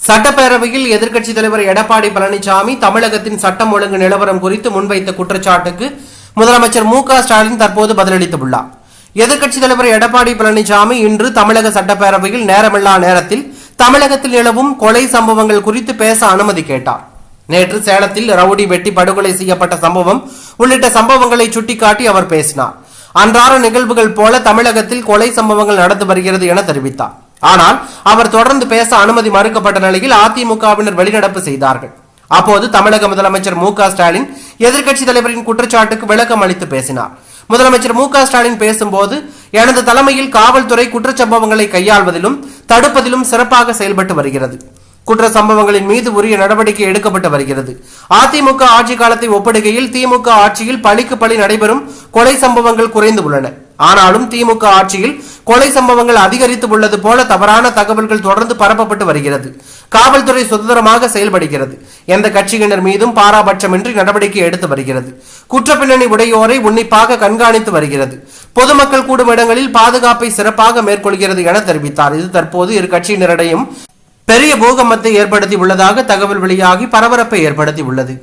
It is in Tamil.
சட்டப்பேரவையில் எதிர்க்கட்சித் தலைவர் எடப்பாடி பழனிசாமி தமிழகத்தின் சட்டம் ஒழுங்கு நிலவரம் குறித்து முன்வைத்த குற்றச்சாட்டுக்கு முதலமைச்சர் மு ஸ்டாலின் தற்போது பதிலளித்துள்ளார். எதிர்க்கட்சித் தலைவர் எடப்பாடி பழனிசாமி இன்று தமிழக சட்டப்பேரவையில் நேரமில்லா நேரத்தில் தமிழகத்தில் நிலவும் கொலை சம்பவங்கள் குறித்து பேச அனுமதி கேட்டார். நேற்று சேலத்தில் ரவுடி வெட்டி படுகொலை செய்யப்பட்ட சம்பவம் உள்ளிட்ட சம்பவங்களை சுட்டிக்காட்டி அவர் பேசினார். அன்றாட நிகழ்வுகள் போல தமிழகத்தில் கொலை சம்பவங்கள் நடந்து வருகிறது என தெரிவித்தார். ஆனால் அவர் தொடர்ந்து பேச அனுமதி மறுக்கப்பட்ட நிலையில் அதிமுகவினர் வெளிநடப்பு செய்தார்கள். அப்போது தமிழக முதலமைச்சர் மு க ஸ்டாலின் எதிர்க்கட்சி தலைவரின் குற்றச்சாட்டுக்கு விளக்கம் அளித்து பேசினார். முதலமைச்சர் மு ஸ்டாலின் பேசும்போது எனது தலைமையில் காவல்துறை குற்றச்சம்பவங்களை கையாள்வதிலும் தடுப்பதிலும் சிறப்பாக செயல்பட்டு வருகிறது. குற்ற சம்பவங்களின் மீது உரிய நடவடிக்கை எடுக்கப்பட்டு வருகிறது. அதிமுக ஆட்சி காலத்தை ஒப்பிடுகையில் திமுக ஆட்சியில் பழிக்கு பழி நடைபெறும் கொலை சம்பவங்கள் குறைந்து உள்ளன. ஆனாலும் திமுக ஆட்சியில் கொலை சம்பவங்கள் அதிகரித்து உள்ளது போல தவறான தகவல்கள் தொடர்ந்து பரப்பப்பட்டு வருகிறது. காவல்துறை சுதந்திரமாக செயல்படுகிறது. எந்த கட்சியினர் மீதும் பாராபட்சமின்றி நடவடிக்கை எடுத்து வருகிறது. குற்றப்பின்னணி உடையோரை உன்னிப்பாக கண்காணித்து வருகிறது. பொதுமக்கள் கூடும் இடங்களில் பாதுகாப்பை சிறப்பாக மேற்கொள்கிறது என தெரிவித்தார். இது தற்போது இரு கட்சியினரிடையும் பெரிய பூகம்பத்தை ஏற்படுத்தி உள்ளதாக தகவல் வெளியாகி பரபரப்பை ஏற்படுத்தி உள்ளது.